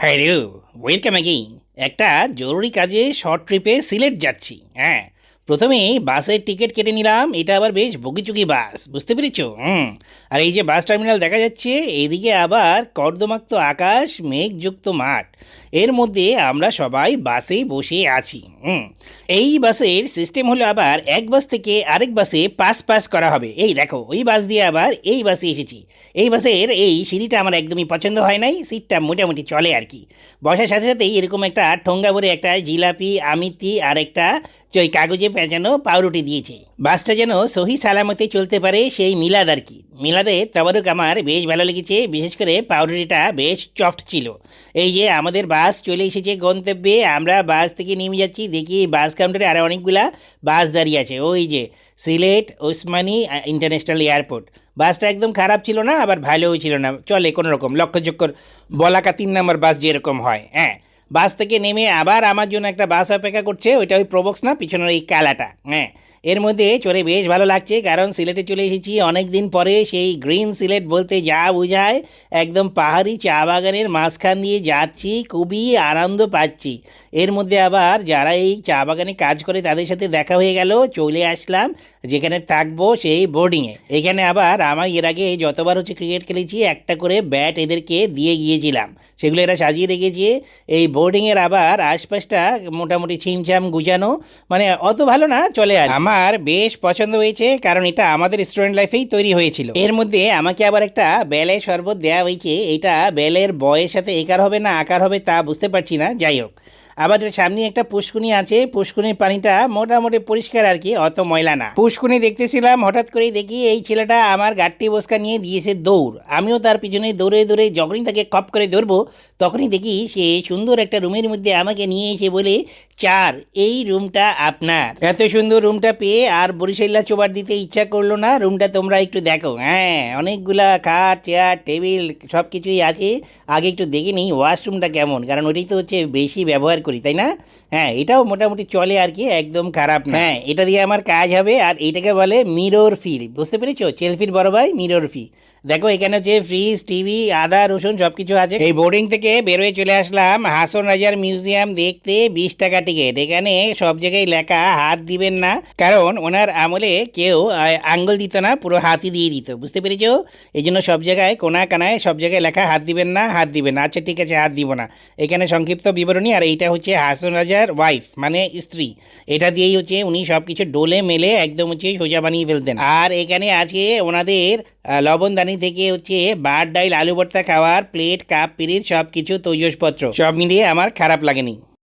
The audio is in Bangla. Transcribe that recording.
হ্যালো ওয়েলকাম অ্যাগেইন একটা জরুরি কাজে শর্ট ট্রিপে সিলেট যাচ্ছি হ্যাঁ। প্রথমে বাসের টিকিট কেটে নিলাম, এটা আবার বেশ বগিচুকি বাস, বুঝতে পেরেছ? হুম, আর এই যে বাস টার্মিনাল দেখা যাচ্ছে, এইদিকে আবার কর্দমাক্ত আকাশ, মেঘযুক্ত মাঠ, এর মধ্যে আমরা সবাই বাসে বসে আছি, হুম। এই বাসের সিস্টেম হলো আবার এক বাস থেকে আরেক বাসে পাস পাস করা হবে, এই দেখো, ওই বাস দিয়ে আবার এই বাসে এসেছি, এই বাসের এই সিঁড়িটা আমার একদমই পছন্দ হয় নাই, সিটটা মোটামুটি চলে আর কি, বসার সাথে সাথেই এরকম একটা ঠোঙ্গা ভরে একটা জিলাপি, আমিতি আর একটা ওই কাগজে পেঁচানো পাউরুটি দিয়েছে। বাসটা যেন সহি সালামতে চলতে পারে সেই মিলাদ আর কি। মিলাদে তবরুক আমার বেশ ভালো লেগেছে, বিশেষ করে পাউরুটিটা বেশ চফট ছিল। এই যে আমাদের বাস চলে এসেছে গন্তব্যে, আমরা বাস থেকে নেমে যাচ্ছি, দেখি বাস কাউন্টারে আরও অনেকগুলা বাস দাঁড়িয়ে আছে। ওই যে সিলেট, ওসমানী ইন্টারন্যাশনাল এয়ারপোর্ট। বাসটা একদম খারাপ ছিল না, আবার ভালোও ছিল না। চলে কোনো রকম বলাকা তিন নম্বর বাস যেরকম হয় হ্যাঁ। বাস থেকে নেমে আবার আমার জন্য একটা বাস অপেক্ষা করছে, ওইটা ওই প্রবক্স না, পিছনের এই কালাটা হ্যাঁ। এর মধ্যে চড়ে বেশ ভালো লাগছে, কারণ সিলেটে চলে এসেছি। অনেক দিন পরে সেই গ্রিন সিলেট বলতে যা বোঝায়, একদম পাহাড়ি চা বাগানের মাঝখান দিয়ে যাচ্ছি, খুবই আনন্দ পাচ্ছি। এর মধ্যে আবার যারা এই চা বাগানে কাজ করে তাদের সাথে দেখা হয়ে গেল, চলে আসলাম, যেখানে থাকব সেই বোর্ডিংয়ে এখানে আবার আমার এর আগে যতবার হচ্ছে ক্রিকেট খেলেছি, একটা করে ব্যাট এদেরকে দিয়ে গিয়েছিলাম। সেগুলো এরা সাজিয়ে রেখেছে। এই বোর্ডিংয়ের আবার আশপাশটা মোটামুটি ছিমছাম গুজানো মানে অত ভালো না, চলে আর আমার বেশ পছন্দ হয়েছে, কারণ এটা আমাদের স্টুডেন্ট লাইফেই তৈরি হয়েছিল। এর মধ্যে আমাকে আবার একটা বেলে শরবত দেওয়া হয়েছে, এটা বেলের বয়ের সাথে একার হবে না, আকার হবে তা বুঝতে পারছি না, যাই হোক। আবার সামনে একটা পুষ্কুনি আছে। পুষ্কুনির পানিটা মোটামুটি পরিষ্কার আর কি, অত ময়লা না। পুষ্কুনি দেখতেছিলাম, হঠাৎ করেই দেখি এই ছেলেটা আমার গাড়টি বসকা নিয়ে দিয়েছে দৌড়। আমিও তার পিছনে দৌড়ে দৌড়ে যখনই তাকে কপ করে ধরবো, তখনই দেখি সে সুন্দর একটা রুমের মধ্যে আমাকে নিয়ে এসে বলে, চার, এই রুমটা আপনার। এত সুন্দর রুমটা পেয়ে আর বরিশাল্লা চোবার দিতে ইচ্ছা করল না। রুমটা তোমরা একটু দেখো। হ্যাঁ অনেকগুলা খাট, চেয়ার, টেবিল সব কিছুই আছে। আগে একটু দেখে নিই, ওয়াশরুমটা কেমন? কারণ ওটাই তো হচ্ছে বেশি ব্যবহার করি তাই না? হ্যাঁ এটাও মোটামুটি চলে আর কি একদম খারাপ না। হ্যাঁ। এটা দিয়ে আমার কাজ হবে আর এটাকে বলে মিরর ফি বুঝতে পেরেছ? চেলফির বড় ভাই মিরর ফি দেখো এখানে হচ্ছে ফ্রিজ টিভি আদা রসুন সব কিছু আছে। এই বোর্ডিং থেকে বেরোয় চলে আসলাম হাসন রাজার মিউজিয়াম দেখতে বিশ টাকা টিকিট এখানে সব জায়গায় লেখা হাত দিবেন না কারণ ওনার আমলে কেউ আঙ্গুল দিত না পুরো হাতই দিয়ে দিত বুঝতে পেরেছ? এই জন্য সব জায়গায় কোনা কানায় সব জায়গায় লেখা হাত দিবেন না হাত দিবেন না। আচ্ছা ঠিক আছে হাত দিব না। এখানে সংক্ষিপ্ত বিবরণী আর এইটা হচ্ছে হাসন রাজার ওয়াইফ মানে স্ত্রী। এটা দিয়েই হচ্ছে উনি সব কিছু ডোলে মেলে একদম হচ্ছে সোজা বানিয়ে ফেলতেন। আর এখানে আছে ওনাদের লবণদানি থেকে হচ্ছে বার ডাইল আলু ভর্তা খাওয়ার প্লেট কাপ পিরিচ সব কিছু তৈজসপত্র। সব মিলিয়ে আমার খারাপ লাগেনি।